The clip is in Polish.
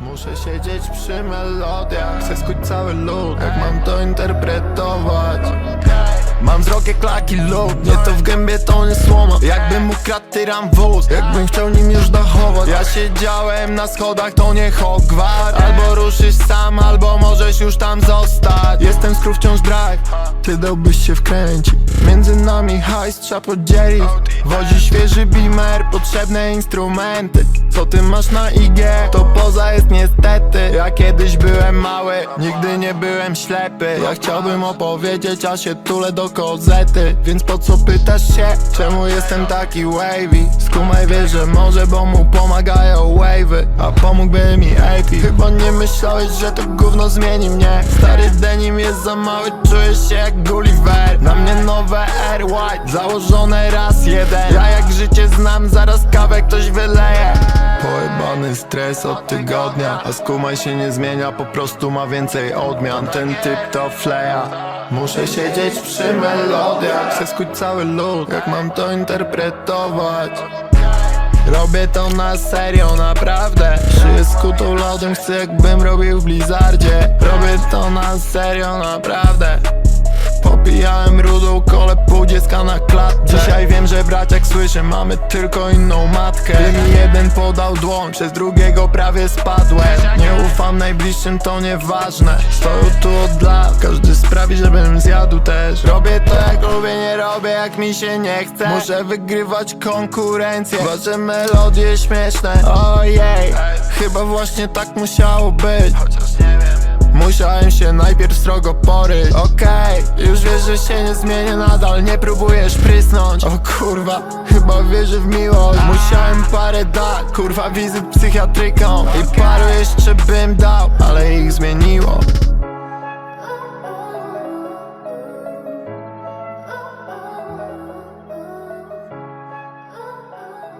Muszę siedzieć przy melodiach. Chcę skuć cały lud Jak mam to interpretować. Mam wzrok jak lub Nie to w gębie to nie słoma Jakbym ukradł tyran wóz Jakbym chciał nim już dachować Ja siedziałem na schodach to nie Hogwart Albo ruszysz sam, albo możesz już tam zostać. Jestem skrów wciąż drive Ty dałbyś się wkręcić Między nami hajs trzeba podzielić. Wozi świeży beamer, potrzebne instrumenty. Co ty masz na IG? To poza jest niestety. Ja kiedyś byłem mały, nigdy nie byłem ślepy. Ja chciałbym opowiedzieć, a się tulę do kozety. Więc po co pytasz się, czemu jestem taki wavy? Skumaj wiesz, że może, bo mu pomagają wave'y. A pomógłby mi AP Chyba nie myślałeś, że to gówno zmieni mnie. Stary denim jest za mały, czujesz się jak Gulliver. Na mnie nowe Air White, założone raz jeden. Ja jak życie znam, zaraz kawę ktoś wyleje. Pojebany stres od tygodnia A skumaj się nie zmienia, po prostu ma więcej odmian. Ten typ to fleja. Muszę siedzieć przy melodiach Chcę skuć cały lud, jak mam to interpretować Robię to na serio, naprawdę. Szyję skutą lodem, chcę jakbym robił w Blizzardzie. Robię to na serio, naprawdę. Popijałem rudą kole, pół dziecka na klatce. Dzisiaj wiem, że braciak słyszy, mamy tylko inną matkę. Gdy mi jeden podał dłoń, przez drugiego prawie spadłem. Nie ufam najbliższym, to nieważne. Stoją tu od lat, mi się nie chce. Muszę wygrywać konkurencję. Wasze melodie śmieszne, ojej. Chyba właśnie tak musiało być. Musiałem się najpierw strogo poryć. Okej, już wiesz, że się nie zmienię nadal. Nie próbujesz prysnąć. O kurwa, chyba wierzę w miłość. Musiałem parę dać, kurwa wizyt psychiatryką. I paru jeszcze bym